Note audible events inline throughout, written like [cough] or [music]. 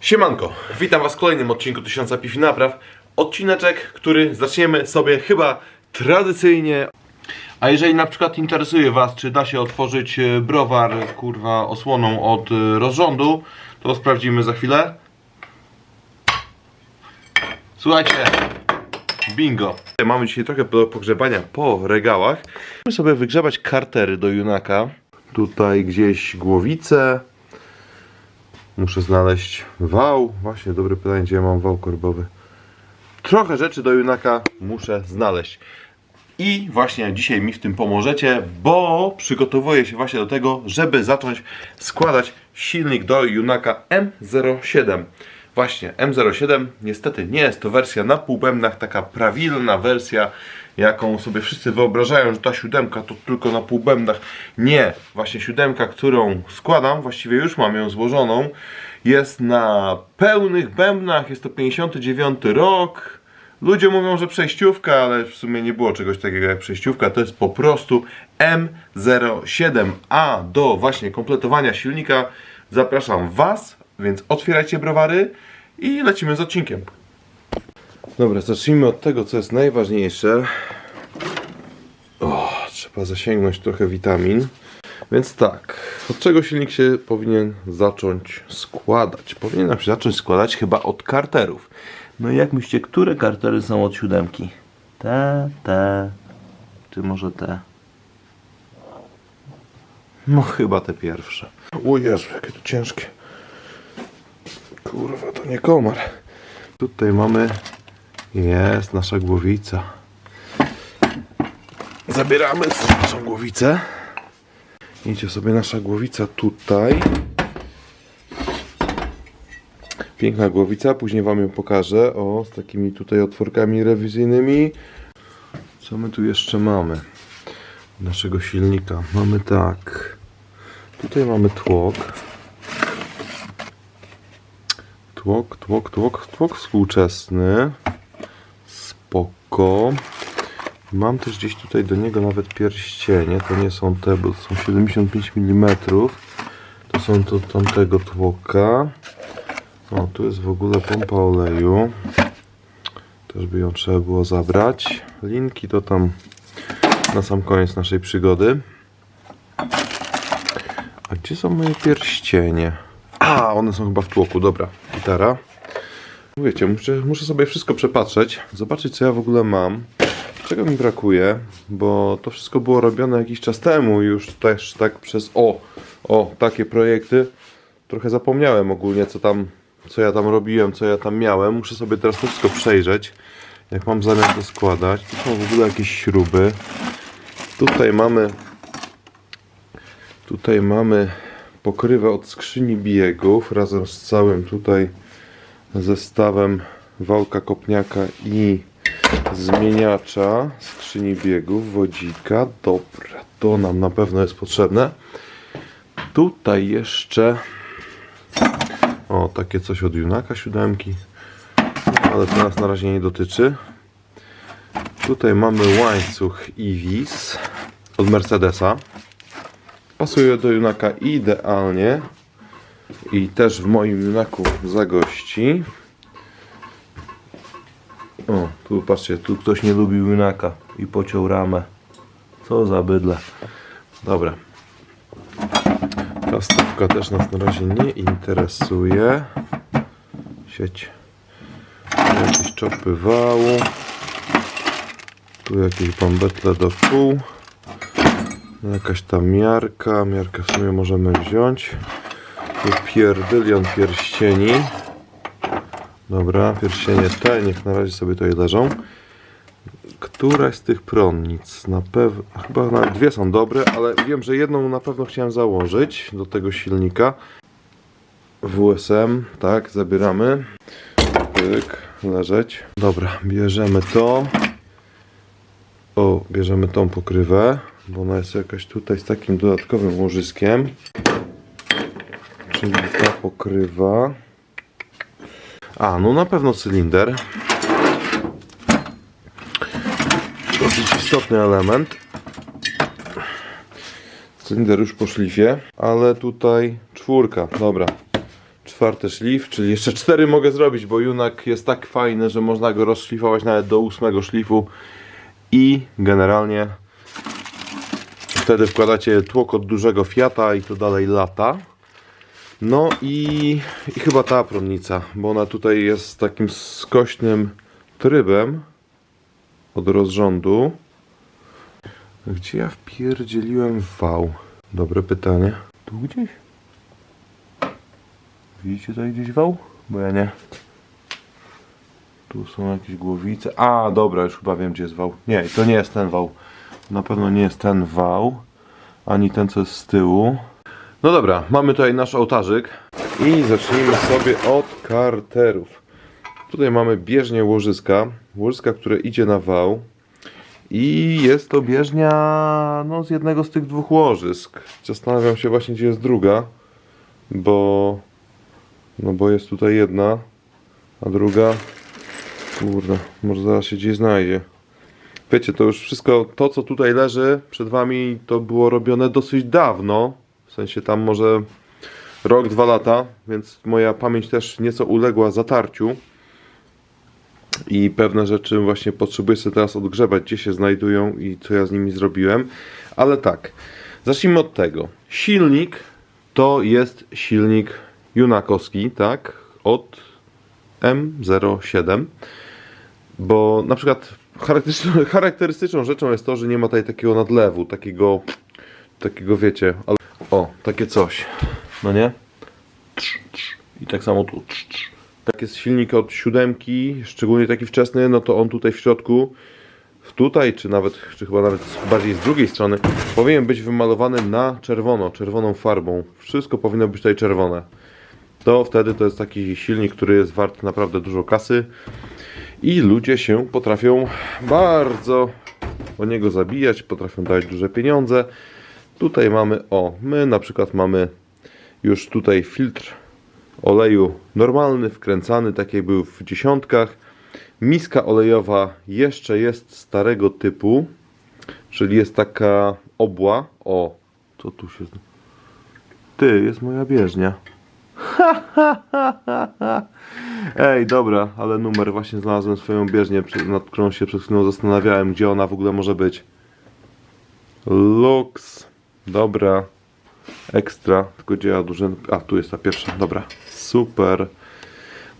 Siemanko, witam Was w kolejnym odcinku 1000 Piw i Napraw. Odcineczek, który zaczniemy sobie chyba tradycyjnie. A jeżeli na przykład interesuje Was, czy da się otworzyć e, browar, kurwa, osłoną od e, rozrządu, to sprawdzimy za chwilę. Słuchajcie, bingo. Mamy dzisiaj trochę do pogrzebania po regałach. Musimy sobie wygrzebać kartery do Junaka. Tutaj gdzieś głowice. Muszę znaleźć wał. Właśnie, dobre pytanie, gdzie ja mam wał korbowy. Trochę rzeczy do Junaka muszę znaleźć. I właśnie dzisiaj mi w tym pomożecie, bo przygotowuję się właśnie do tego, żeby zacząć składać silnik do Junaka M07. Właśnie, M07 niestety nie jest to wersja na półbębnach, taka prawilna wersja, jaką sobie wszyscy wyobrażają, że ta siódemka to tylko na półbębnach. Nie, właśnie siódemka, którą składam, właściwie już mam ją złożoną, jest na pełnych bębnach, jest to 59 rok. Ludzie mówią, że przejściówka, ale w sumie nie było czegoś takiego jak przejściówka. To jest po prostu M07. A do właśnie kompletowania silnika zapraszam Was, więc otwierajcie browary i lecimy z odcinkiem. Dobra, zacznijmy od tego, co jest najważniejsze. O, trzeba zasięgnąć trochę witamin. Więc tak, od czego silnik się powinien zacząć składać? Powinien się zacząć składać chyba od karterów. No i jak myślicie, które kartery są od siódemki? Te, te, czy może te? No chyba te pierwsze. O Jezu, jakie to ciężkie. Kurwa, to nie komar. Tutaj mamy... Jest nasza głowica. Zabieramy naszą głowicę. Idzie sobie nasza głowica tutaj. Piękna głowica, później Wam ją pokażę. O, z takimi tutaj otworkami rewizyjnymi. Co my tu jeszcze mamy? Naszego silnika. Mamy tak. Tutaj mamy tłok. Tłok, tłok, tłok, tłok współczesny. Spoko. Mam też gdzieś tutaj do niego nawet pierścienie. To nie są te, bo to są 75 mm. To są to tamtego tłoka. O, tu jest w ogóle pompa oleju. Też by ją trzeba było zabrać. Linki to tam na sam koniec naszej przygody. A gdzie są moje pierścienie? A, one są chyba w tłoku, dobra. Gitara. Wiecie, muszę, muszę sobie wszystko przepatrzeć, zobaczyć co ja w ogóle mam, czego mi brakuje, bo to wszystko było robione jakiś czas temu już też tak przez o, o, takie projekty. Trochę zapomniałem ogólnie co tam, co ja tam robiłem, co ja tam miałem. Muszę sobie teraz to wszystko przejrzeć, jak mam zamiar to składać. Tu są w ogóle jakieś śruby. Tutaj mamy Tutaj mamy pokrywę od skrzyni biegów razem z całym tutaj zestawem wałka kopniaka i zmieniacza skrzyni biegów, wodzika. Dobra, to nam na pewno jest potrzebne. Tutaj jeszcze o, takie coś od Junaka siódemki, ale to nas na razie nie dotyczy. Tutaj mamy łańcuch Iwis od Mercedesa. Pasuje do Junaka idealnie. I też w moim Junaku zagości. O, tu patrzcie, tu ktoś nie lubił Junaka i pociął ramę. Co za bydle. Dobra. Ta stawka też nas na razie nie interesuje. Sieć. Tu jakieś czopy wału. Tu jakieś bambetle do kół. Jakaś tam miarka. Miarkę w sumie możemy wziąć. Tu pierdylion pierścieni. Dobra, pierścienie te, niech na razie sobie tutaj leżą. Któraś z tych prądnic na pewno, chyba nawet dwie są dobre, ale wiem, że jedną na pewno chciałem założyć do tego silnika. WSM, tak, zabieramy. Pyk, leżeć. Dobra, bierzemy to. O, bierzemy tą pokrywę, bo ona jest jakaś tutaj z takim dodatkowym łożyskiem. Czyli ta pokrywa. A, no na pewno cylinder. Dosyć istotny element. Cylinder już po szlifie, ale tutaj czwórka. Dobra. czwarty szlif, czyli jeszcze cztery mogę zrobić, bo junak jest tak fajny, że można go rozszlifować nawet do ósmego szlifu i generalnie wtedy wkładacie tłok od dużego Fiata i to dalej lata. No i, i chyba ta prądnica, bo ona tutaj jest takim skośnym trybem od rozrządu. Gdzie ja wpierdzieliłem wał? Dobre pytanie. Tu gdzieś? Widzicie tutaj gdzieś wał? Bo ja nie. Tu są jakieś głowice. A, dobra, już chyba wiem gdzie jest wał. Nie, to nie jest ten wał. Na pewno nie jest ten wał. Ani ten co jest z tyłu. No dobra, mamy tutaj nasz ołtarzyk. I zacznijmy sobie od karterów. Tutaj mamy bieżnię łożyska. Łożyska, które idzie na wał. I jest to bieżnia no, z jednego z tych dwóch łożysk. Zastanawiam się właśnie, gdzie jest druga. Bo... No bo jest tutaj jedna, a druga... Kurde, może zaraz się gdzieś znajdzie. Wiecie, to już wszystko, to co tutaj leży przed wami, to było robione dosyć dawno. W sensie tam może rok, dwa lata, więc moja pamięć też nieco uległa zatarciu. I pewne rzeczy właśnie potrzebuję sobie teraz odgrzebać, gdzie się znajdują i co ja z nimi zrobiłem. Ale tak, zacznijmy od tego. Silnik to jest silnik Junakowski, tak? Od M07. Bo na przykład charakterystyczną, [laughs] charakterystyczną rzeczą jest to, że nie ma tutaj takiego nadlewu, takiego, takiego wiecie, ale, o, takie coś, no nie? I tak samo tu. Tak jest silnik od siódemki, szczególnie taki wczesny, no to on tutaj w środku, tutaj, czy nawet, czy chyba nawet bardziej z drugiej strony, powinien być wymalowany na czerwono, czerwoną farbą. Wszystko powinno być tutaj czerwone. To wtedy to jest taki silnik, który jest wart naprawdę dużo kasy i ludzie się potrafią bardzo o niego zabijać, potrafią dać duże pieniądze. Tutaj mamy, o, my na przykład mamy już tutaj filtr oleju normalny, wkręcany, tak jak był w dziesiątkach. Miska olejowa jeszcze jest starego typu, czyli jest taka obła. O, co tu się... Ty, jest moja bieżnia. [laughs] Ej, dobra, ale numer właśnie znalazłem swoją bieżnię, nad którą się przed chwilą zastanawiałem, gdzie ona w ogóle może być. Lux, dobra, ekstra, tylko gdzie ja duże... A, tu jest ta pierwsza, dobra, super.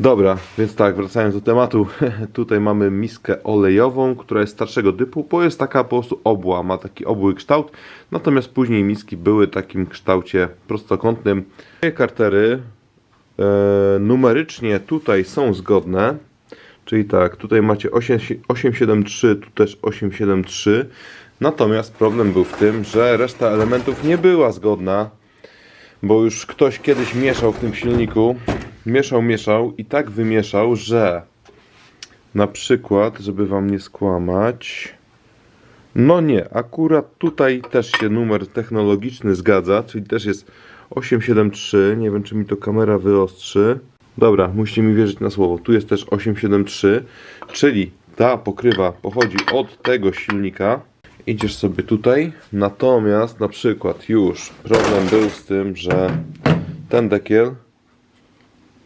Dobra, więc tak, wracając do tematu, [laughs] tutaj mamy miskę olejową, która jest starszego typu, bo jest taka po prostu obła, ma taki obły kształt, natomiast później miski były w takim kształcie prostokątnym. Te kartery numerycznie tutaj są zgodne, czyli tak, tutaj macie 8, 873, tu też 873, natomiast problem był w tym, że reszta elementów nie była zgodna, bo już ktoś kiedyś mieszał w tym silniku, mieszał, mieszał i tak wymieszał, że na przykład, żeby wam nie skłamać, no nie, akurat tutaj też się numer technologiczny zgadza, czyli też jest 873, nie wiem czy mi to kamera wyostrzy. Dobra, musicie mi wierzyć na słowo, tu jest też 873, czyli ta pokrywa pochodzi od tego silnika. Idziesz sobie tutaj, natomiast na przykład już problem był z tym, że ten dekiel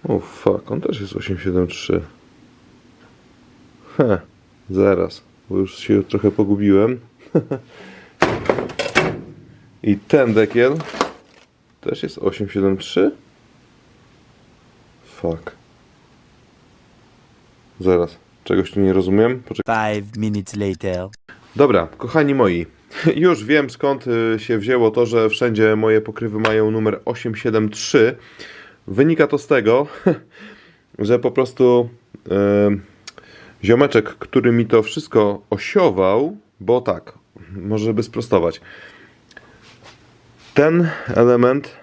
o fuck, on też jest 873. Heh, zaraz, bo już się trochę pogubiłem. [laughs] I ten dekiel też jest 873. Fuck. Zaraz, czegoś tu nie rozumiem. Poczekaj. Five minutes later. Dobra, kochani moi, [laughs] już wiem skąd y, się wzięło to, że wszędzie moje pokrywy mają numer 873. Wynika to z tego, [laughs] że po prostu y, ziomeczek, który mi to wszystko osiował, bo tak, może żeby sprostować. Ten element,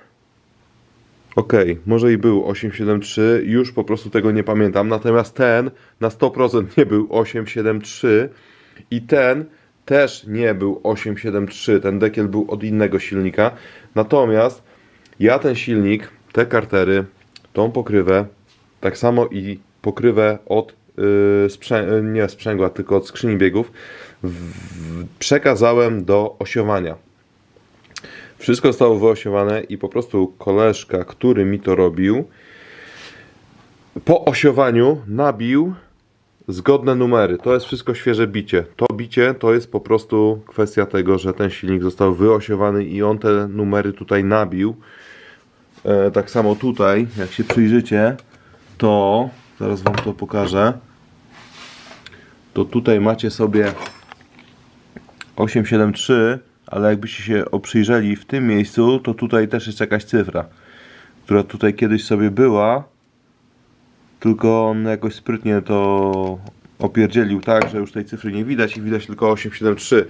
ok, może i był 873, już po prostu tego nie pamiętam, natomiast ten na 100% nie był 873 i ten też nie był 873, ten dekiel był od innego silnika. Natomiast ja ten silnik, te kartery, tą pokrywę, tak samo i pokrywę od yy, sprzę- nie sprzęgła, tylko od skrzyni biegów, przekazałem do osiowania. Wszystko zostało wyosiowane i po prostu koleżka, który mi to robił, po osiowaniu nabił zgodne numery. To jest wszystko świeże bicie. To bicie to jest po prostu kwestia tego, że ten silnik został wyosiowany i on te numery tutaj nabił. E, tak samo tutaj, jak się przyjrzycie, to zaraz Wam to pokażę. To tutaj macie sobie 873, ale jakbyście się przyjrzeli w tym miejscu, to tutaj też jest jakaś cyfra, która tutaj kiedyś sobie była, tylko on jakoś sprytnie to opierdzielił tak, że już tej cyfry nie widać i widać tylko 873.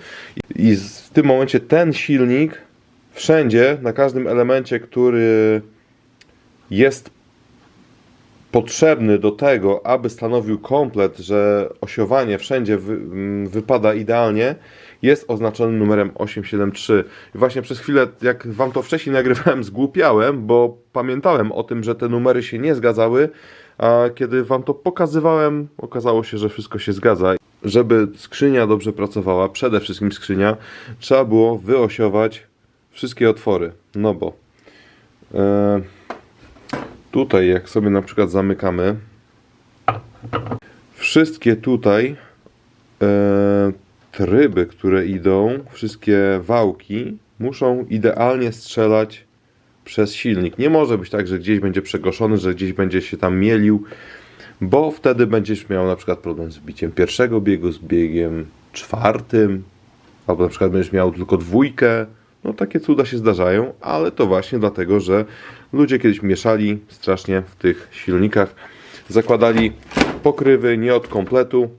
I w tym momencie ten silnik wszędzie, na każdym elemencie, który jest potrzebny do tego, aby stanowił komplet, że osiowanie wszędzie wy, mm, wypada idealnie, jest oznaczony numerem 873. I właśnie przez chwilę, jak wam to wcześniej nagrywałem, zgłupiałem, bo pamiętałem o tym, że te numery się nie zgadzały, a kiedy wam to pokazywałem, okazało się, że wszystko się zgadza. Żeby skrzynia dobrze pracowała, przede wszystkim skrzynia, trzeba było wyosiować wszystkie otwory. No bo e, tutaj, jak sobie na przykład zamykamy, wszystkie tutaj e, tryby, które idą, wszystkie wałki muszą idealnie strzelać przez silnik. Nie może być tak, że gdzieś będzie przegoszony, że gdzieś będzie się tam mielił, bo wtedy będziesz miał na przykład problem z biciem pierwszego biegu, z biegiem czwartym, albo na przykład będziesz miał tylko dwójkę. No takie cuda się zdarzają, ale to właśnie dlatego, że ludzie kiedyś mieszali strasznie w tych silnikach, zakładali pokrywy nie od kompletu,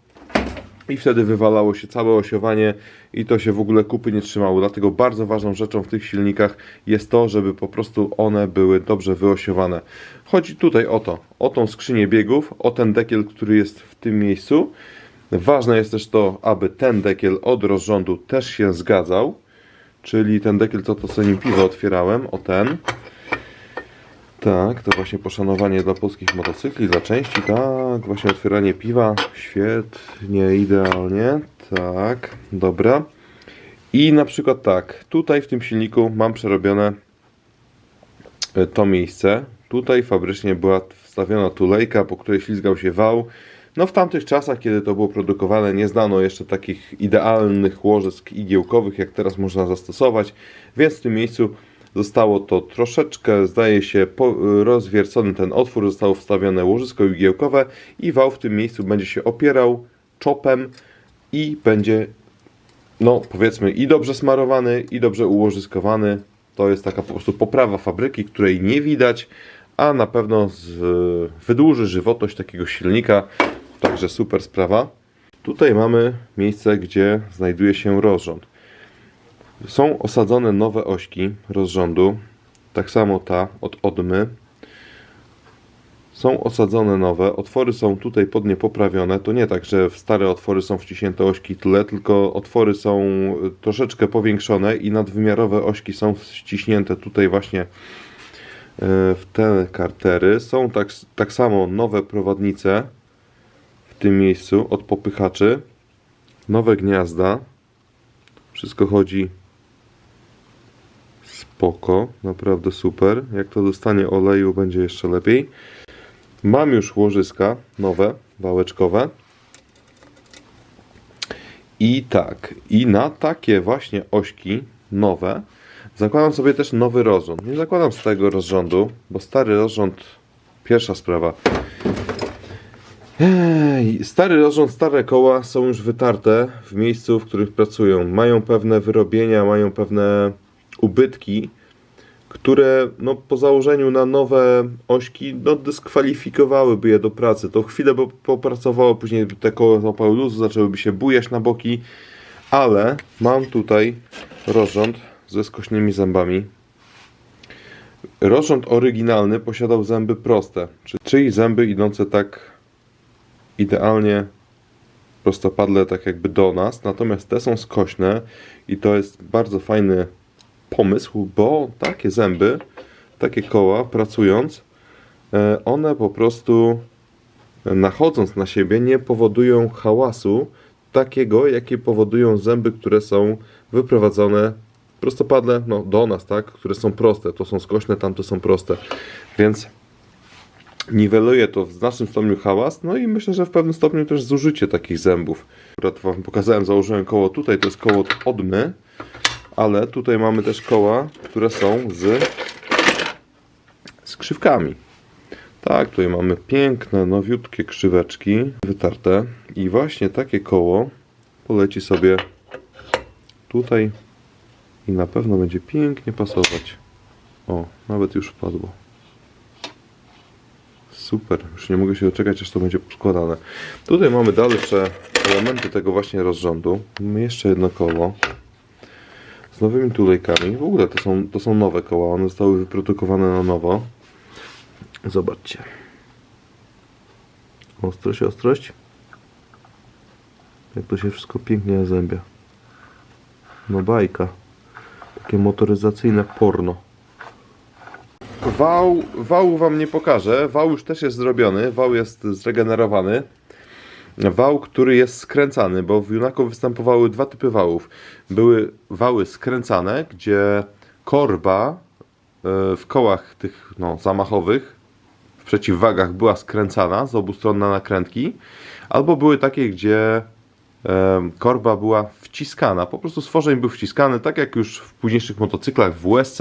i wtedy wywalało się całe osiowanie i to się w ogóle kupy nie trzymało. Dlatego bardzo ważną rzeczą w tych silnikach jest to, żeby po prostu one były dobrze wyosiowane. Chodzi tutaj o to, o tą skrzynię biegów, o ten dekiel, który jest w tym miejscu. Ważne jest też to, aby ten dekiel od rozrządu też się zgadzał, czyli ten dekiel, co to sobie nim piwo otwierałem, o ten. Tak, to właśnie poszanowanie dla polskich motocykli, dla części, tak, właśnie otwieranie piwa, świetnie, idealnie, tak, dobra. I na przykład tak, tutaj w tym silniku mam przerobione e, to miejsce, tutaj fabrycznie była wstawiona tulejka, po której ślizgał się wał. No w tamtych czasach, kiedy to było produkowane, nie znano jeszcze takich idealnych łożysk igiełkowych, jak teraz można zastosować, więc w tym miejscu Zostało to troszeczkę, zdaje się, rozwiercony ten otwór, zostało wstawione łożysko igiełkowe i wał w tym miejscu będzie się opierał czopem i będzie, no powiedzmy, i dobrze smarowany, i dobrze ułożyskowany. To jest taka po prostu poprawa fabryki, której nie widać, a na pewno z, wydłuży żywotność takiego silnika. Także super sprawa. Tutaj mamy miejsce, gdzie znajduje się rozrząd. Są osadzone nowe ośki rozrządu, tak samo ta od odmy. Są osadzone nowe, otwory są tutaj pod nie poprawione. To nie tak, że w stare otwory są wciśnięte ośki tyle, tylko otwory są y, troszeczkę powiększone i nadwymiarowe ośki są wciśnięte tutaj właśnie y, w te kartery. Są tak, tak samo nowe prowadnice w tym miejscu od popychaczy, nowe gniazda. Wszystko chodzi spoko, naprawdę super. Jak to dostanie oleju, będzie jeszcze lepiej. Mam już łożyska nowe, wałeczkowe. I tak, i na takie właśnie ośki nowe zakładam sobie też nowy rozrząd. Nie zakładam starego rozrządu, bo stary rozrząd, pierwsza sprawa. Ej, Stary rozrząd, stare koła są już wytarte w miejscu, w których pracują. Mają pewne wyrobienia, mają pewne ubytki, które no, po założeniu na nowe ośki no, dyskwalifikowałyby je do pracy. To chwilę by popracowało, później te koła złapały luzu, zaczęłyby się bujać na boki, ale mam tutaj rozrząd ze skośnymi zębami. Rozrząd oryginalny posiadał zęby proste, czy- czyli zęby idące tak idealnie prostopadle, tak jakby do nas, natomiast te są skośne i to jest bardzo fajny pomysł, bo takie zęby, takie koła pracując, e, one po prostu e, nachodząc na siebie nie powodują hałasu takiego, jakie powodują zęby, które są wyprowadzone prostopadle no, do nas, tak, które są proste. To są skośne, tamte są proste. Więc niweluje to w znacznym stopniu hałas, no i myślę, że w pewnym stopniu też zużycie takich zębów. Wam pokazałem, założyłem koło tutaj, to jest koło odmy, ale tutaj mamy też koła, które są z skrzywkami. Tak, tutaj mamy piękne, nowiutkie krzyweczki wytarte i właśnie takie koło poleci sobie tutaj i na pewno będzie pięknie pasować. O, nawet już wpadło. Super, już nie mogę się doczekać, aż to będzie składane. Tutaj mamy dalsze elementy tego właśnie rozrządu. Mamy jeszcze jedno koło z nowymi tulejkami. W ogóle to są, to są nowe koła, one zostały wyprodukowane na nowo. Zobaczcie. Ostrość, ostrość. Jak to się wszystko pięknie zębia. No bajka. Takie motoryzacyjne porno. Wał, wału wam nie pokażę. Wał już też jest zrobiony. Wał jest zregenerowany. Wał, który jest skręcany, bo w Junaku występowały dwa typy wałów. Były wały skręcane, gdzie korba e, w kołach tych no, zamachowych w przeciwwagach była skręcana z obu stron na nakrętki, albo były takie, gdzie em, korba była wciskana. Po prostu stworzeń był wciskany, tak jak już w późniejszych motocyklach w USC.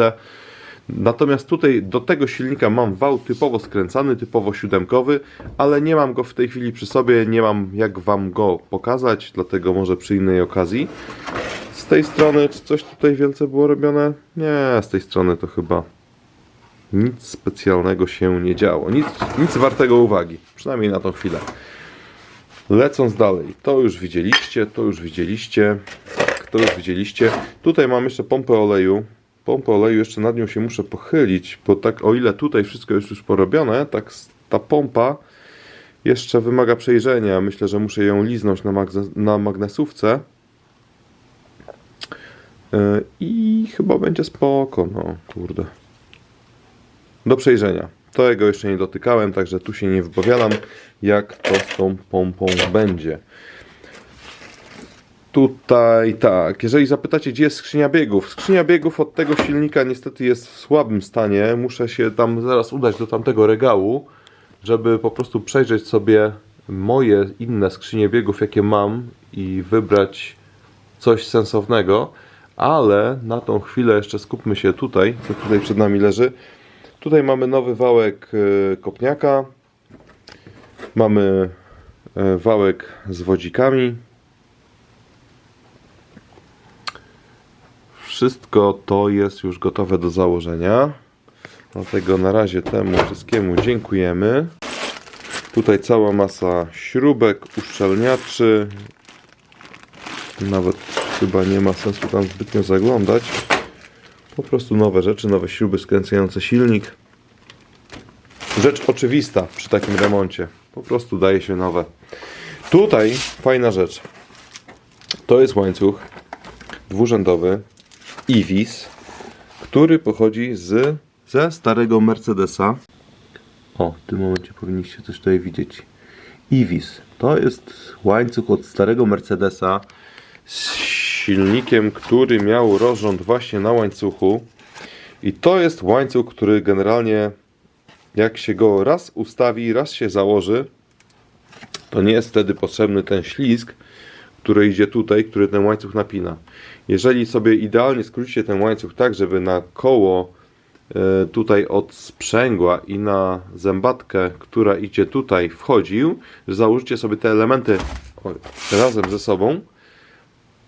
Natomiast tutaj do tego silnika mam wał typowo skręcany, typowo siódemkowy, ale nie mam go w tej chwili przy sobie, nie mam jak Wam go pokazać, dlatego może przy innej okazji. Z tej strony, czy coś tutaj wielce było robione? Nie, z tej strony to chyba nic specjalnego się nie działo. Nic, nic wartego uwagi, przynajmniej na tą chwilę. Lecąc dalej, to już widzieliście, to już widzieliście, to już widzieliście. Tutaj mam jeszcze pompę oleju. Pompę oleju jeszcze nad nią się muszę pochylić, bo tak o ile tutaj wszystko jest już porobione, tak ta pompa jeszcze wymaga przejrzenia. Myślę, że muszę ją liznąć na, na magnesówce. Yy, I chyba będzie spoko, no kurde. Do przejrzenia. Tego jeszcze nie dotykałem, także tu się nie wypowiadam, jak to z tą pompą będzie. Tutaj tak, jeżeli zapytacie, gdzie jest skrzynia biegów. Skrzynia biegów od tego silnika niestety jest w słabym stanie. Muszę się tam zaraz udać do tamtego regału, żeby po prostu przejrzeć sobie moje inne skrzynie biegów, jakie mam i wybrać coś sensownego. Ale na tą chwilę jeszcze skupmy się tutaj, co tutaj przed nami leży. Tutaj mamy nowy wałek e, kopniaka. Mamy e, wałek z wodzikami. Wszystko to jest już gotowe do założenia. Dlatego na razie temu wszystkiemu dziękujemy. Tutaj cała masa śrubek, uszczelniaczy. Nawet chyba nie ma sensu tam zbytnio zaglądać. Po prostu nowe rzeczy, nowe śruby skręcające silnik. Rzecz oczywista przy takim remoncie. Po prostu daje się nowe. Tutaj fajna rzecz. To jest łańcuch dwurzędowy Ivis, który pochodzi z, ze starego Mercedesa. O, w tym momencie powinniście coś tutaj widzieć. Ivis to jest łańcuch od starego Mercedesa z silnikiem, który miał rozrząd właśnie na łańcuchu. I to jest łańcuch, który generalnie jak się go raz ustawi, raz się założy, to nie jest wtedy potrzebny ten ślizg, który idzie tutaj, który ten łańcuch napina. Jeżeli sobie idealnie skrócicie ten łańcuch tak, żeby na koło e, tutaj od sprzęgła i na zębatkę, która idzie tutaj wchodził, że założycie sobie te elementy razem ze sobą,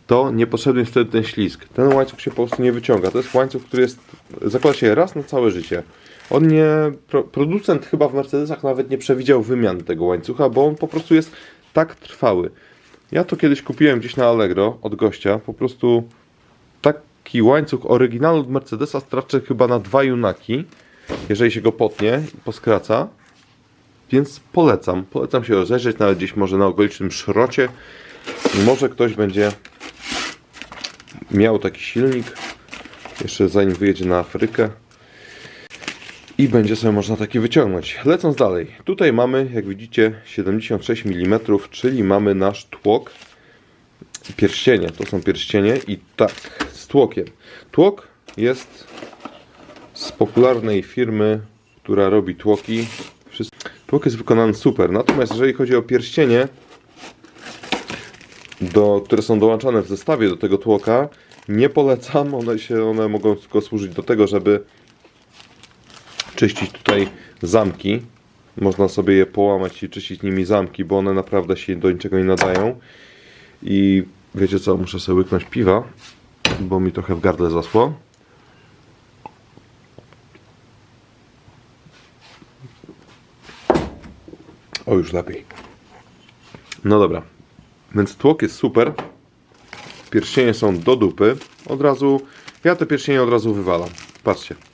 to niepotrzebny jest wtedy ten ślizg. Ten łańcuch się po prostu nie wyciąga. To jest łańcuch, który jest, zakłada się raz na całe życie. On nie, pro, producent chyba w Mercedesach nawet nie przewidział wymiany tego łańcucha, bo on po prostu jest tak trwały. Ja to kiedyś kupiłem gdzieś na Allegro od gościa. Po prostu taki łańcuch oryginalny od Mercedesa starczy chyba na dwa junaki, jeżeli się go potnie i poskraca. Więc polecam. Polecam się rozejrzeć, nawet gdzieś może na okolicznym szrocie. Może ktoś będzie miał taki silnik, jeszcze zanim wyjedzie na Afrykę i będzie sobie można taki wyciągnąć. Lecąc dalej, tutaj mamy, jak widzicie, 76 mm, czyli mamy nasz tłok pierścienie. To są pierścienie i tak, z tłokiem. Tłok jest z popularnej firmy, która robi tłoki. Tłok jest wykonany super. Natomiast jeżeli chodzi o pierścienie, do, które są dołączane w zestawie do tego tłoka, nie polecam. One, się, one mogą tylko służyć do tego, żeby czyścić tutaj zamki. Można sobie je połamać i czyścić nimi zamki, bo one naprawdę się do niczego nie nadają. I wiecie co, muszę sobie łyknąć piwa, bo mi trochę w gardle zasło. O, już lepiej. No dobra. Więc tłok jest super. Pierścienie są do dupy. Od razu. Ja te pierścienie od razu wywalam. Patrzcie.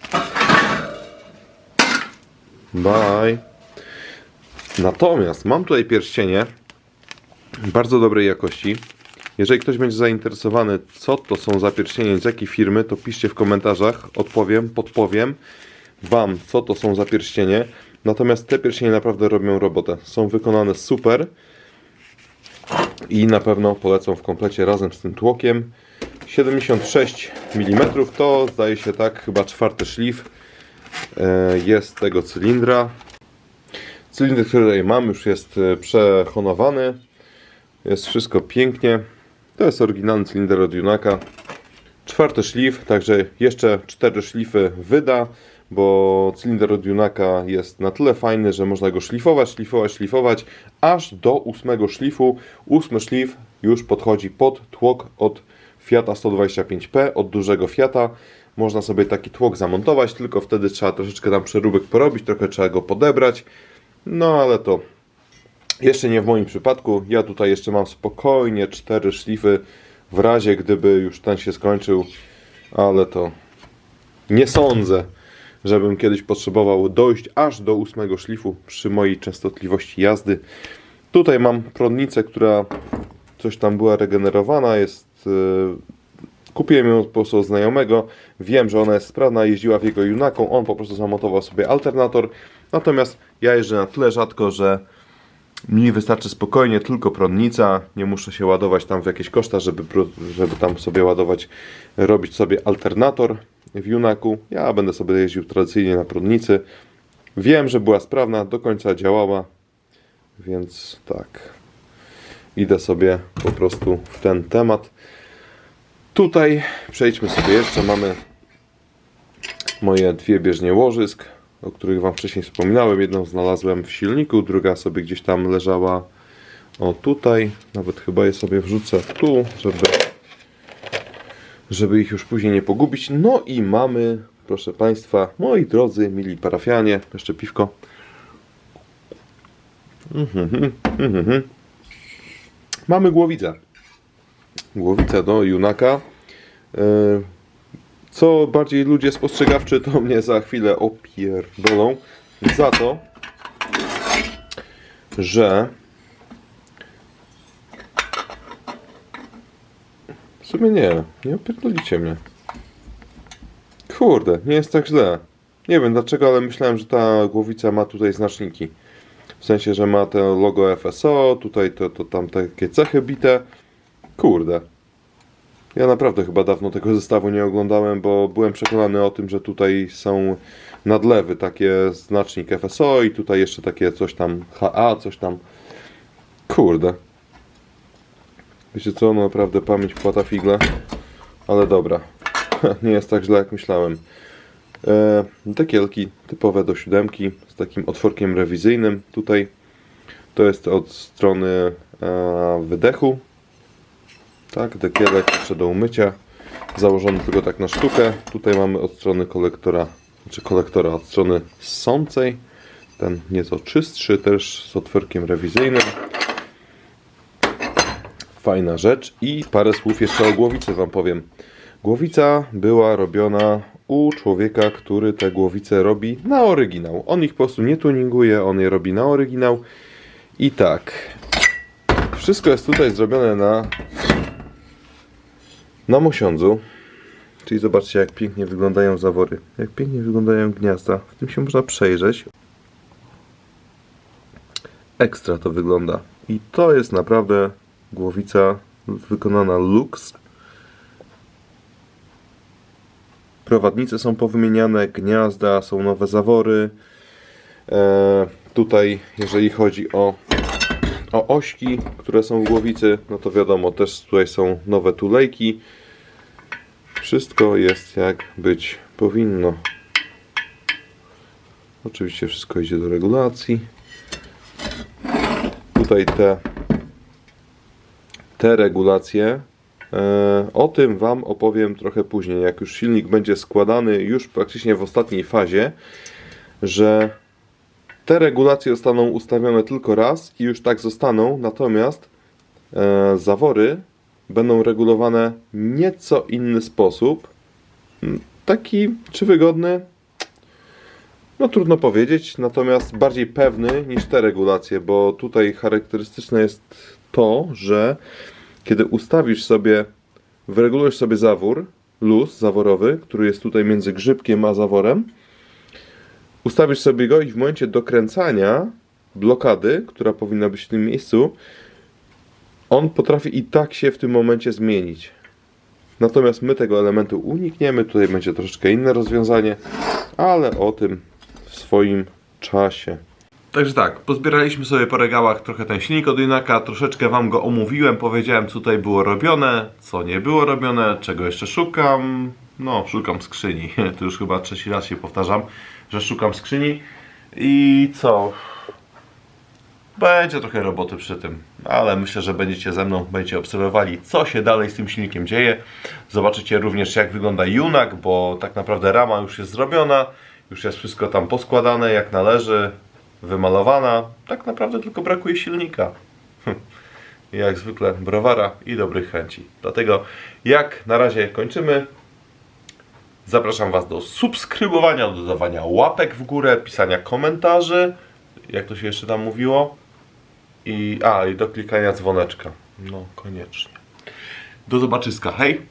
Bye. Natomiast mam tutaj pierścienie bardzo dobrej jakości. Jeżeli ktoś będzie zainteresowany, co to są za pierścienie, z jakiej firmy, to piszcie w komentarzach, odpowiem, podpowiem Wam, co to są za pierścienie. Natomiast te pierścienie naprawdę robią robotę. Są wykonane super i na pewno polecą w komplecie razem z tym tłokiem. 76 mm to zdaje się tak, chyba czwarty szlif jest tego cylindra. Cylinder, który tutaj mam, już jest e, przehonowany. Jest wszystko pięknie. To jest oryginalny cylinder od Junaka. Czwarty szlif, także jeszcze cztery szlify wyda, bo cylinder od Junaka jest na tyle fajny, że można go szlifować, szlifować, szlifować, aż do ósmego szlifu. Ósmy szlif już podchodzi pod tłok od Fiata 125P, od dużego Fiata. Można sobie taki tłok zamontować, tylko wtedy trzeba troszeczkę tam przeróbek porobić, trochę trzeba go podebrać. No ale to jeszcze nie w moim przypadku. Ja tutaj jeszcze mam spokojnie cztery szlify w razie gdyby już ten się skończył, ale to nie sądzę, żebym kiedyś potrzebował dojść aż do ósmego szlifu przy mojej częstotliwości jazdy. Tutaj mam prądnicę, która coś tam była regenerowana, jest yy, Kupiłem ją po prostu od znajomego. Wiem, że ona jest sprawna, jeździła w jego Junaką. On po prostu zamontował sobie alternator. Natomiast ja jeżdżę na tyle rzadko, że mi wystarczy spokojnie tylko prądnica. Nie muszę się ładować tam w jakieś koszta, żeby, żeby tam sobie ładować, robić sobie alternator w Junaku. Ja będę sobie jeździł tradycyjnie na prądnicy. Wiem, że była sprawna, do końca działała. Więc tak. Idę sobie po prostu w ten temat. Tutaj przejdźmy sobie jeszcze. Mamy moje dwie bieżnie łożysk, o których Wam wcześniej wspominałem. Jedną znalazłem w silniku, druga sobie gdzieś tam leżała o tutaj. Nawet chyba je sobie wrzucę tu, żeby, żeby ich już później nie pogubić. No i mamy, proszę Państwa, moi drodzy, mili parafianie, jeszcze piwko. Mhm, mhm, mhm. Mamy głowicę głowicę do Junaka. E, Co bardziej ludzie spostrzegawczy, to mnie za chwilę opierdolą za to, że w sumie nie, nie opierdolicie mnie. Kurde, nie jest tak źle. Nie wiem dlaczego, ale myślałem, że ta głowica ma tutaj znaczniki. W sensie, że ma to logo FSO, tutaj to, to tam takie cechy bite. Kurde. Ja naprawdę chyba dawno tego zestawu nie oglądałem, bo byłem przekonany o tym, że tutaj są nadlewy, takie znacznik FSO i tutaj jeszcze takie coś tam HA, coś tam. Kurde. Wiecie co, no naprawdę pamięć płata figle. Ale dobra. [laughs] Nie jest tak źle jak myślałem. E, dekielki typowe do siódemki z takim otworkiem rewizyjnym. Tutaj to jest od strony e, wydechu. Tak, dekielek jeszcze do umycia. Założony tylko tak na sztukę. Tutaj mamy od strony kolektora, czy kolektora od strony ssącej. Ten nieco czystszy, też z otworkiem rewizyjnym. Fajna rzecz. I parę słów jeszcze o głowicy Wam powiem. Głowica była robiona u człowieka, który te głowice robi na oryginał. On ich po prostu nie tuninguje, on je robi na oryginał. I tak. Wszystko jest tutaj zrobione na na mosiądzu. Czyli zobaczcie, jak pięknie wyglądają zawory, jak pięknie wyglądają gniazda. W tym się można przejrzeć. Ekstra to wygląda. I to jest naprawdę głowica wykonana lux. Prowadnice są powymieniane, gniazda, są nowe zawory. E, Tutaj, jeżeli chodzi o, o ośki, które są w głowicy, no to wiadomo, też tutaj są nowe tulejki. Wszystko jest jak być powinno. Oczywiście wszystko idzie do regulacji. Tutaj te, te regulacje. e, O tym Wam opowiem trochę później, jak już silnik będzie składany już praktycznie w ostatniej fazie, że te regulacje zostaną ustawione tylko raz i już tak zostaną, natomiast e, zawory będą regulowane nieco inny sposób. Taki czy wygodny? No trudno powiedzieć, natomiast bardziej pewny niż te regulacje, bo tutaj charakterystyczne jest to, że kiedy ustawisz sobie, wyregulujesz sobie zawór, luz zaworowy, który jest tutaj między grzybkiem a zaworem, ustawisz sobie go i w momencie dokręcania blokady, która powinna być w tym miejscu, on potrafi i tak się w tym momencie zmienić. Natomiast my tego elementu unikniemy, tutaj będzie troszeczkę inne rozwiązanie, ale o tym w swoim czasie. Także tak, pozbieraliśmy sobie po regałach trochę ten silnik od Junaka, troszeczkę Wam go omówiłem, powiedziałem co tutaj było robione, co nie było robione, czego jeszcze szukam. No, szukam skrzyni, [laughs] to już chyba trzeci raz się powtarzam, że szukam skrzyni. I co? Będzie trochę roboty przy tym, ale myślę, że będziecie ze mną, będziecie obserwowali, co się dalej z tym silnikiem dzieje. Zobaczycie również, jak wygląda Junak, bo tak naprawdę rama już jest zrobiona, już jest wszystko tam poskładane jak należy, wymalowana. Tak naprawdę tylko brakuje silnika. [laughs] Jak zwykle browara i dobrych chęci. Dlatego jak na razie kończymy. Zapraszam Was do subskrybowania, do dodawania łapek w górę, pisania komentarzy, jak to się jeszcze tam mówiło. I, a, i do klikania dzwoneczka. No, koniecznie. Do zobaczyska, hej!